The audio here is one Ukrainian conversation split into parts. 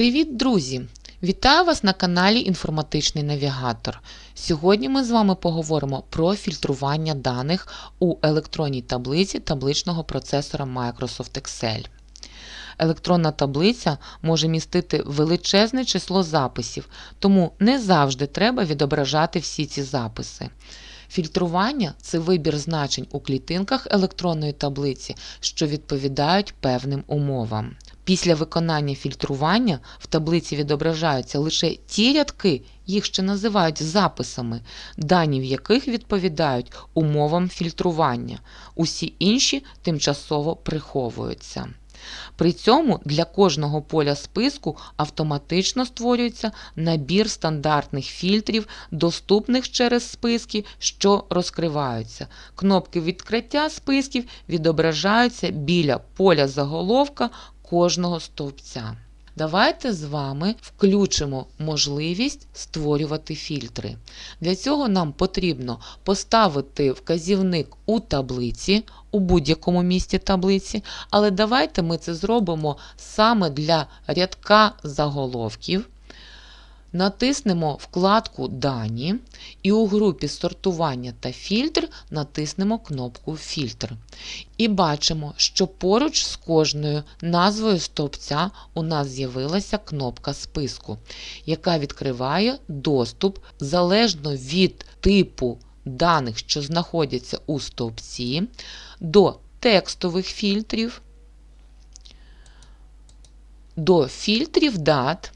Привіт, друзі! Вітаю вас на каналі Інформатичний Навігатор. Сьогодні ми з вами поговоримо про фільтрування даних у електронній таблиці табличного процесора Microsoft Excel. Електронна таблиця може містити величезне число записів, тому не завжди треба відображати всі ці записи. Фільтрування це вибір значень у клітинках електронної таблиці, що відповідають певним умовам. Після виконання фільтрування в таблиці відображаються лише ті рядки, їх ще називають записами, дані в яких відповідають умовам фільтрування. Усі інші тимчасово приховуються. При цьому для кожного поля списку автоматично створюється набір стандартних фільтрів, доступних через списки, що розкриваються. Кнопки відкриття списків відображаються біля поля заголовка кожного стовпця. Давайте з вами включимо можливість створювати фільтри. Для цього нам потрібно поставити вказівник у таблиці, у будь-якому місці таблиці, але давайте ми це зробимо саме для рядка заголовків. Натиснемо вкладку Дані і у групі сортування та фільтр натиснемо кнопку Фільтр. І бачимо, що поруч з кожною назвою стовпця у нас з'явилася кнопка списку, яка відкриває доступ залежно від типу даних, що знаходяться у стовпці, до текстових фільтрів, до фільтрів дат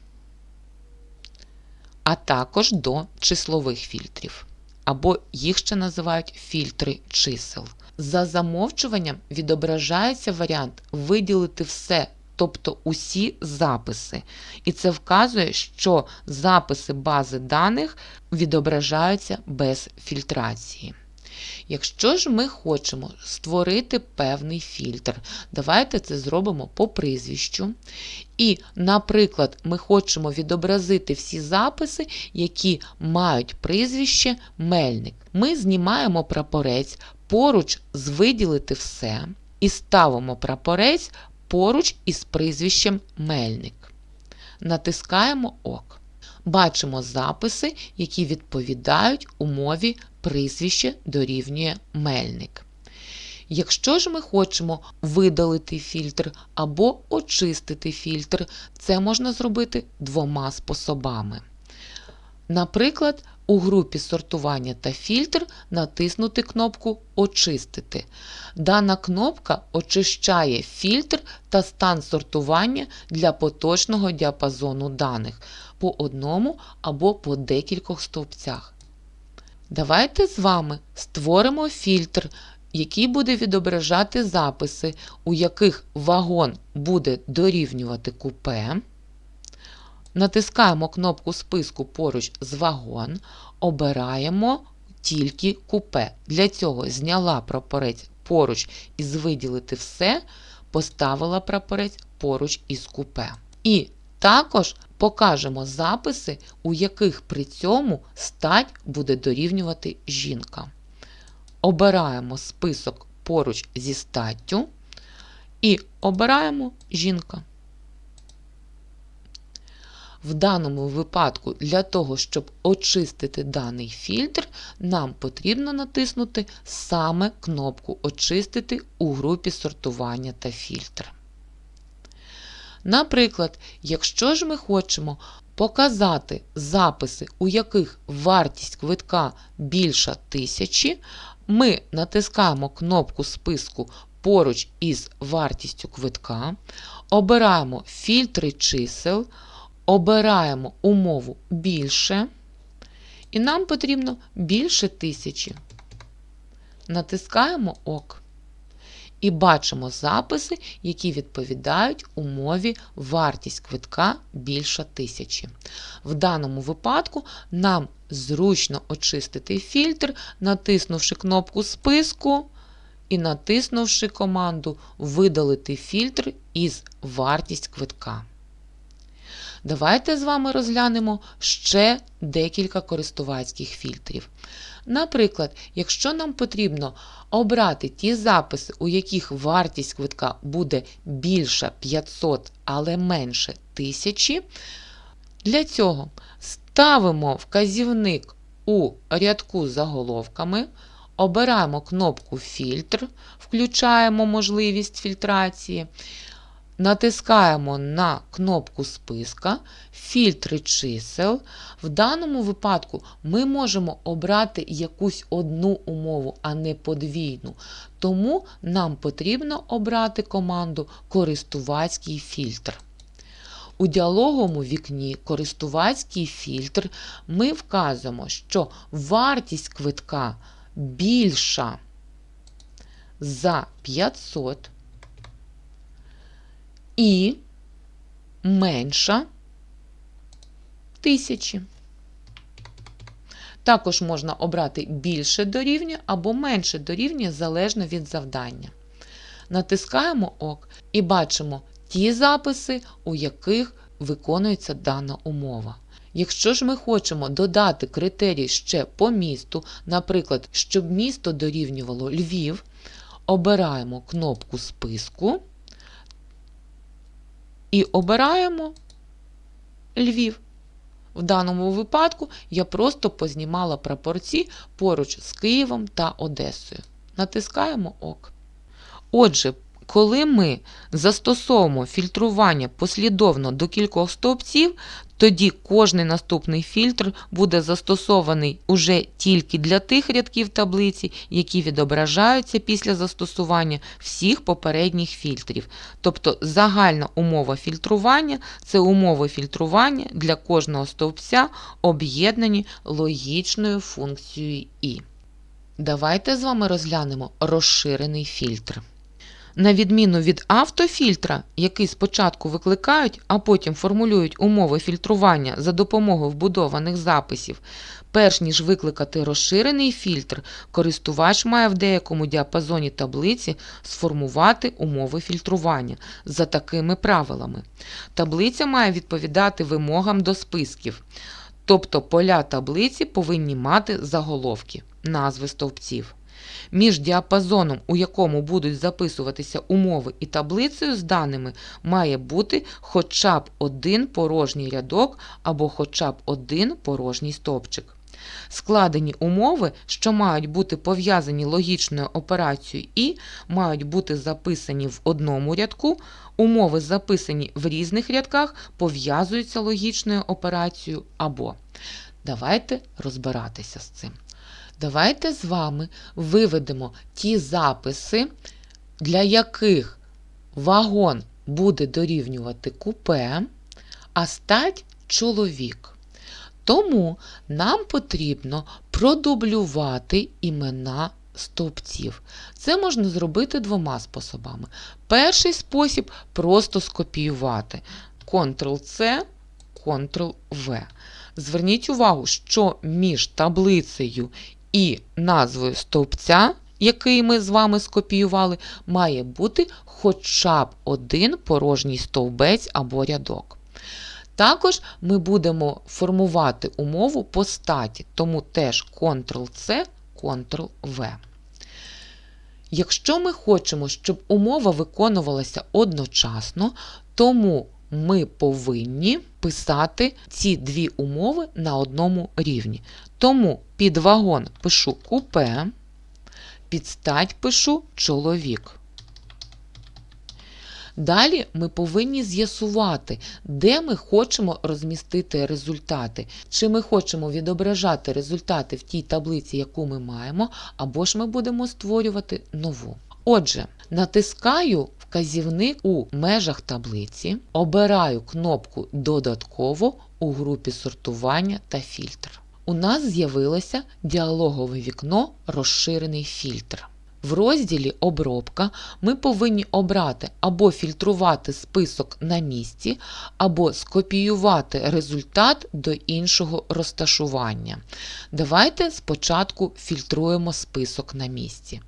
а також до числових фільтрів, або їх ще називають фільтри чисел. За замовчуванням відображається варіант виділити все, тобто усі записи. І це вказує, що записи бази даних відображаються без фільтрації. Якщо ж ми хочемо створити певний фільтр, давайте це зробимо по прізвищу. І, наприклад, ми хочемо відобразити всі записи, які мають прізвище Мельник. Ми знімаємо прапорець поруч з виділити все і ставимо прапорець поруч із прізвищем Мельник. Натискаємо ОК. Бачимо записи, які відповідають умові прізвище дорівнює Мельник. Якщо ж ми хочемо видалити фільтр або очистити фільтр, це можна зробити двома способами. Наприклад, у групі сортування та фільтр натиснути кнопку Очистити. Дана кнопка очищає фільтр та стан сортування для поточного діапазону даних по одному або по декількох стовпцях. Давайте з вами створимо фільтр, який буде відображати записи, у яких вагон буде дорівнювати купе. Натискаємо кнопку списку поруч з вагон, обираємо тільки купе. Для цього зняла прапорець поруч із виділити все, поставила прапорець поруч із купе. І також покажемо записи, у яких при цьому стать буде дорівнювати жінка. Обираємо список поруч зі статтю і обираємо жінка. В даному випадку, для того, щоб очистити даний фільтр, нам потрібно натиснути саме кнопку Очистити у групі сортування та фільтр. Наприклад, якщо ж ми хочемо показати записи, у яких вартість квитка більша тисячі, ми натискаємо кнопку списку поруч із вартістю квитка, обираємо фільтри чисел, обираємо умову більше, і нам потрібно більше тисячі. Натискаємо ОК і бачимо записи, які відповідають умові вартість квитка більша тисячі. В даному випадку нам зручно очистити фільтр, натиснувши кнопку списку і натиснувши команду Видалити фільтр із вартість квитка. Давайте з вами розглянемо ще декілька користувацьких фільтрів. Наприклад, якщо нам потрібно обрати ті записи, у яких вартість квитка буде більша 500, але менше 1000, для цього ставимо вказівник у рядку з заголовками, обираємо кнопку Фільтр, включаємо можливість фільтрації, натискаємо на кнопку списка, фільтри чисел. В даному випадку ми можемо обрати якусь одну умову, а не подвійну. Тому нам потрібно обрати команду Користувацький фільтр. У діалоговому вікні користувацький фільтр ми вказуємо, що вартість квитка більша за 500 і менша 1000. Також можна обрати більше дорівнює або менше дорівнює залежно від завдання. Натискаємо ОК і бачимо ті записи, у яких виконується дана умова. Якщо ж ми хочемо додати критерій ще по місту, наприклад, щоб місто дорівнювало Львів, обираємо кнопку списку і обираємо Львів. В даному випадку я просто познімала прапорці поруч з Києвом та Одесою. Натискаємо ОК. Отже, коли ми застосовуємо фільтрування послідовно до кількох стовпців, тоді кожний наступний фільтр буде застосований уже тільки для тих рядків таблиці, які відображаються після застосування всіх попередніх фільтрів. Тобто загальна умова фільтрування це умови фільтрування для кожного стовпця, об'єднані логічною функцією І. Давайте з вами розглянемо розширений фільтр. На відміну від автофільтра, який спочатку викликають, а потім формулюють умови фільтрування за допомогою вбудованих записів, перш ніж викликати розширений фільтр, користувач має в деякому діапазоні таблиці сформувати умови фільтрування за такими правилами. Таблиця має відповідати вимогам до списків, тобто поля таблиці повинні мати заголовки, назви стовпців. Між діапазоном, у якому будуть записуватися умови і таблицею з даними, має бути хоча б один порожній рядок або хоча б один порожній стовпчик. Складені умови, що мають бути пов'язані логічною операцією І, мають бути записані в одному рядку, умови, записані в різних рядках, пов'язуються логічною операцією або. Давайте розбиратися з цим. Давайте з вами виведемо ті записи, для яких вагон буде дорівнювати купе, а стать чоловік. Тому нам потрібно продублювати імена стовпців. Це можна зробити двома способами. Перший спосіб просто скопіювати. Ctrl-C, Ctrl-V. Зверніть увагу, що між таблицею і назвою стовпця, який ми з вами скопіювали, має бути хоча б один порожній стовбець або рядок. Також ми будемо формувати умову по статі, тому теж Ctrl-C, Ctrl-V. Якщо ми хочемо, щоб умова виконувалася одночасно, тому ми повинні писати ці дві умови на одному рівні. Тому під вагон пишу купе, під стать пишу чоловік. Далі ми повинні з'ясувати, де ми хочемо розмістити результати. Чи ми хочемо відображати результати в тій таблиці, яку ми маємо, або ж ми будемо створювати нову. Отже, натискаю вказівник у межах таблиці, обираю кнопку Додатково у групі сортування та фільтр. У нас з'явилося діалогове вікно Розширений фільтр. В розділі Обробка ми повинні обрати або фільтрувати список на місці, або скопіювати результат до іншого розташування. Давайте спочатку фільтруємо список на місці.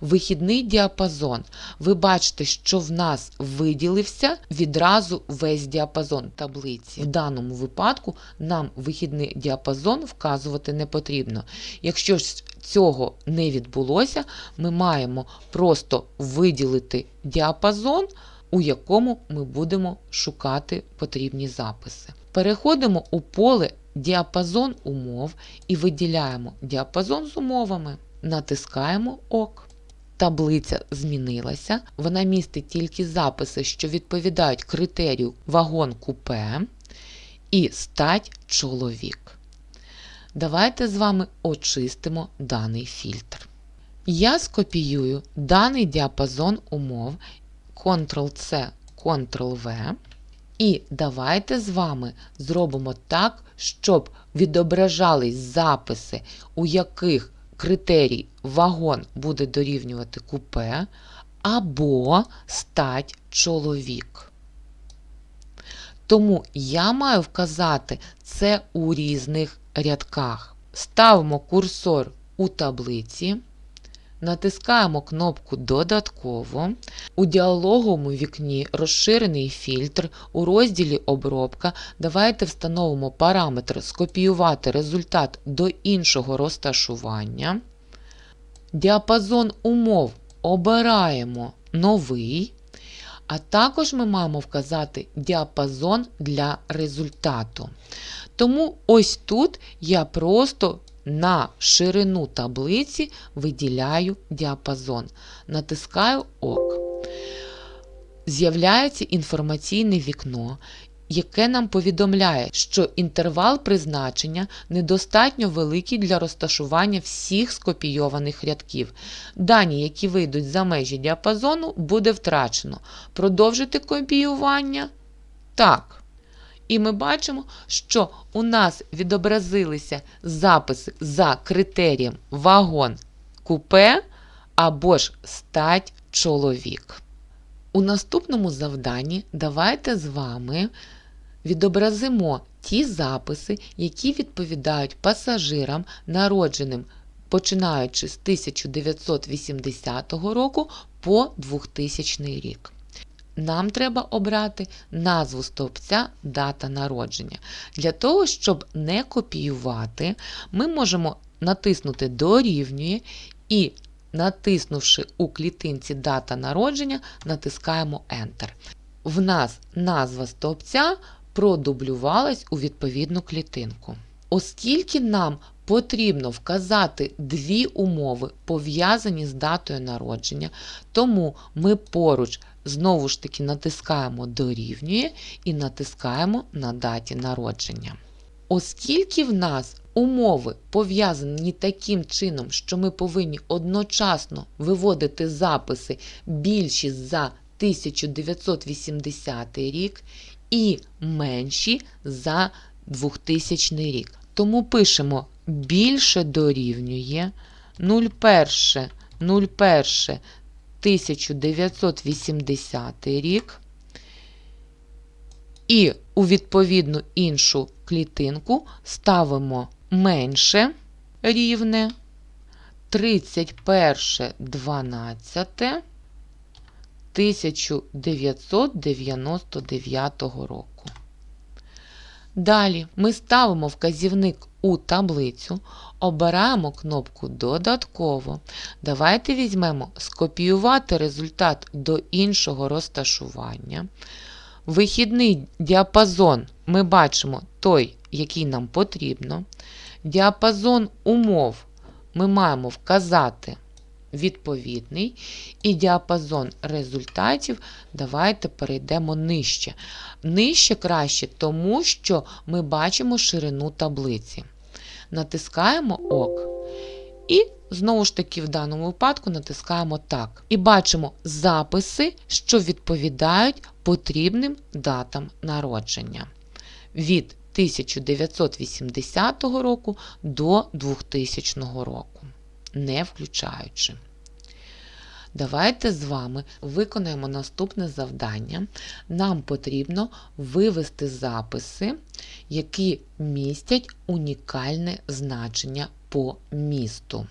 Вихідний діапазон. Ви бачите, що в нас виділився відразу весь діапазон таблиці. В даному випадку нам вихідний діапазон вказувати не потрібно. Якщо ж цього не відбулося, ми маємо просто виділити діапазон, у якому ми будемо шукати потрібні записи. Переходимо у поле Діапазон умов і виділяємо діапазон з умовами. Натискаємо ОК. Таблиця змінилася. Вона містить тільки записи, що відповідають критерію вагон купе і стать чоловік. Давайте з вами очистимо даний фільтр. Я скопіюю даний діапазон умов Ctrl-C, Ctrl-V. І давайте з вами зробимо так, щоб відображались записи, у яких критерій вагон буде дорівнювати купе, або стать чоловік. Тому я маю вказати це у різних рядках. Ставимо курсор у таблиці, натискаємо кнопку Додатково. У діалоговому вікні розширений фільтр у розділі Обробка. Давайте встановимо параметр Скопіювати результат до іншого розташування. Діапазон умов обираємо новий. А також ми маємо вказати діапазон для результату. Тому ось тут я просто на ширину таблиці виділяю діапазон. Натискаю ОК. З'являється інформаційне вікно, яке нам повідомляє, що інтервал призначення недостатньо великий для розташування всіх скопійованих рядків. Дані, які вийдуть за межі діапазону, буде втрачено. Продовжити копіювання? Так. І ми бачимо, що у нас відобразилися записи за критерієм вагон купе або ж стать чоловік. У наступному завданні давайте з вами відобразимо ті записи, які відповідають пасажирам, народженим починаючи з 1980 року по 2000 рік. Нам треба обрати назву стовпця дата народження. Для того, щоб не копіювати, ми можемо натиснути Дорівнює і, натиснувши у клітинці дата народження, натискаємо Enter. В нас назва стовпця продублювалась у відповідну клітинку. Оскільки нам потрібно вказати дві умови, пов'язані з датою народження, тому ми поруч знову ж таки натискаємо Дорівнює і натискаємо на даті народження. Оскільки в нас умови пов'язані таким чином, що ми повинні одночасно виводити записи більші за 1980 рік і менші за 2000 рік. Тому пишемо більше дорівнює 01, 01 1980 рік. І у відповідну іншу клітинку ставимо менше рівне 31 12 1999 року. Далі ми ставимо вказівник у таблицю, обираємо кнопку Додатково. Давайте візьмемо Скопіювати результат до іншого розташування. Вихідний діапазон ми бачимо той, який нам потрібно. Діапазон умов ми маємо вказати відповідний. І діапазон результатів давайте перейдемо нижче. Нижче краще, тому що ми бачимо ширину таблиці. Натискаємо ОК. І знову ж таки, в даному випадку натискаємо так. І бачимо записи, що відповідають потрібним датам народження. Від 1980 року до 2000 року, не включаючи. Давайте з вами виконаємо наступне завдання. Нам потрібно вивести записи, які містять унікальне значення по місту.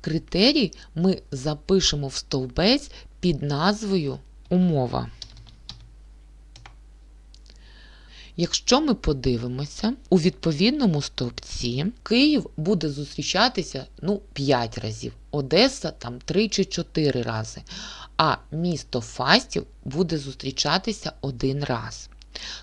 Критерій ми запишемо в стовбець під назвою Умова. Якщо ми подивимося, у відповідному стовпці Київ буде зустрічатися ну, 5 разів, Одеса там 3 чи 4 рази, а місто Фастів буде зустрічатися один раз.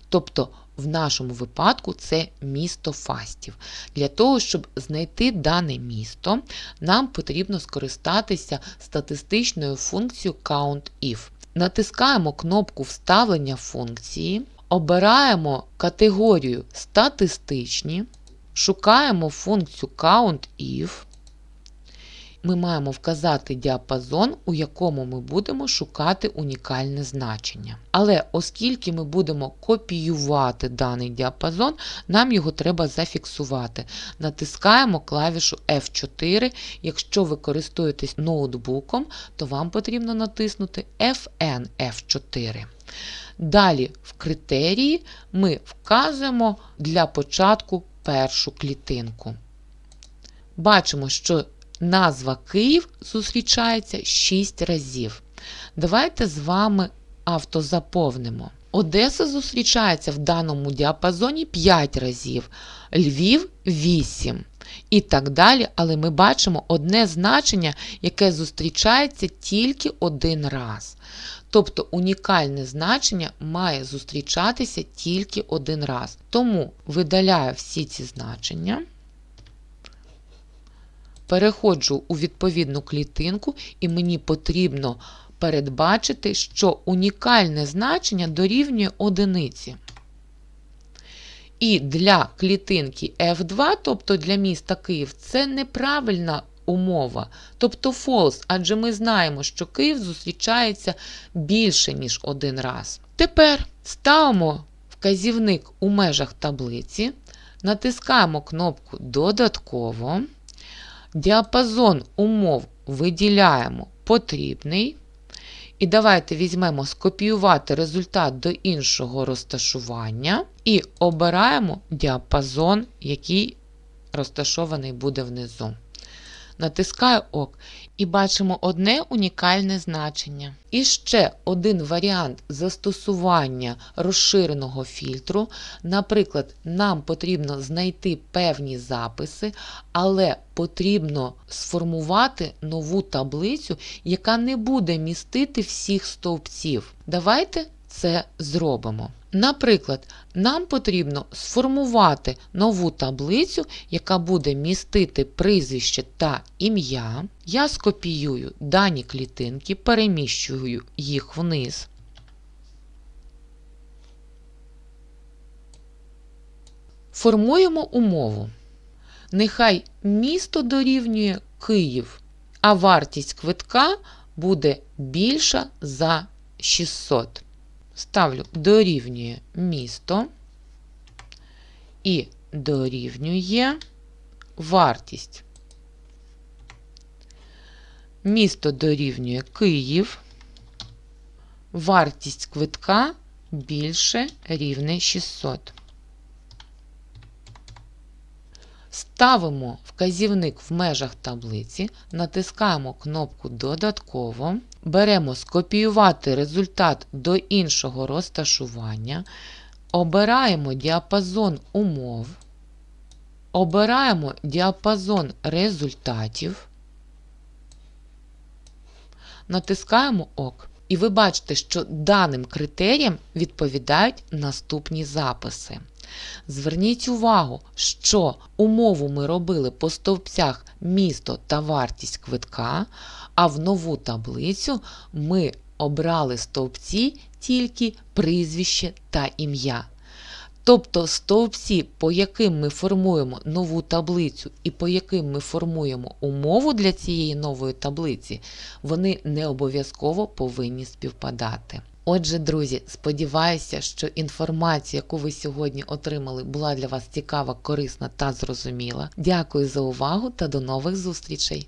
Тобто, в нашому випадку це місто Фастів. Для того, щоб знайти дане місто, нам потрібно скористатися статистичною функцією COUNTIF. Натискаємо кнопку вставлення функції. Обираємо категорію статистичні, шукаємо функцію COUNTIF. Ми маємо вказати діапазон, у якому ми будемо шукати унікальне значення. Але оскільки ми будемо копіювати даний діапазон, нам його треба зафіксувати. Натискаємо клавішу F4. Якщо ви користуєтесь ноутбуком, то вам потрібно натиснути FN F4. Далі в критерії ми вказуємо для початку першу клітинку. Бачимо, що назва Київ зустрічається 6 разів. Давайте з вами автозаповнимо. Одеса зустрічається в даному діапазоні 5 разів, Львів 8. І так далі, але ми бачимо одне значення, яке зустрічається тільки один раз. Тобто унікальне значення має зустрічатися тільки один раз. Тому видаляю всі ці значення, переходжу у відповідну клітинку, і мені потрібно передбачити, що унікальне значення дорівнює одиниці. І для клітинки F2, тобто для міста Київ, це неправильна умова, тобто false, адже ми знаємо, що Київ зустрічається більше, ніж один раз. Тепер ставимо вказівник у межах таблиці, натискаємо кнопку Додатково, діапазон умов виділяємо потрібний. І давайте візьмемо скопіювати результат до іншого розташування і обираємо діапазон, який розташований буде внизу. Натискаю ОК і бачимо одне унікальне значення. І ще один варіант застосування розширеного фільтру. Наприклад, нам потрібно знайти певні записи, але потрібно сформувати нову таблицю, яка не буде містити всіх стовпців. Давайте це зробимо. Наприклад, нам потрібно сформувати нову таблицю, яка буде містити прізвище та ім'я. Я скопіюю дані клітинки, переміщую їх вниз. Формуємо умову. Нехай місто дорівнює Київ, а вартість квитка буде більша за 600 ставлю дорівнює місто і дорівнює вартість. Місто дорівнює Київ, вартість квитка більше рівне 600. Ставимо вказівник в межах таблиці, натискаємо кнопку Додатково, беремо скопіювати результат до іншого розташування, обираємо діапазон умов, обираємо діапазон результатів, натискаємо ОК. І ви бачите, що даним критеріям відповідають наступні записи. Зверніть увагу, що умову ми робили по стовпцях місто та вартість квитка, а в нову таблицю ми обрали стовпці тільки прізвище та ім'я. Тобто стовпці, по яким ми формуємо нову таблицю і по яким ми формуємо умову для цієї нової таблиці, вони не обов'язково повинні співпадати. Отже, друзі, сподіваюся, що інформація, яку ви сьогодні отримали, була для вас цікава, корисна та зрозуміла. Дякую за увагу та до нових зустрічей!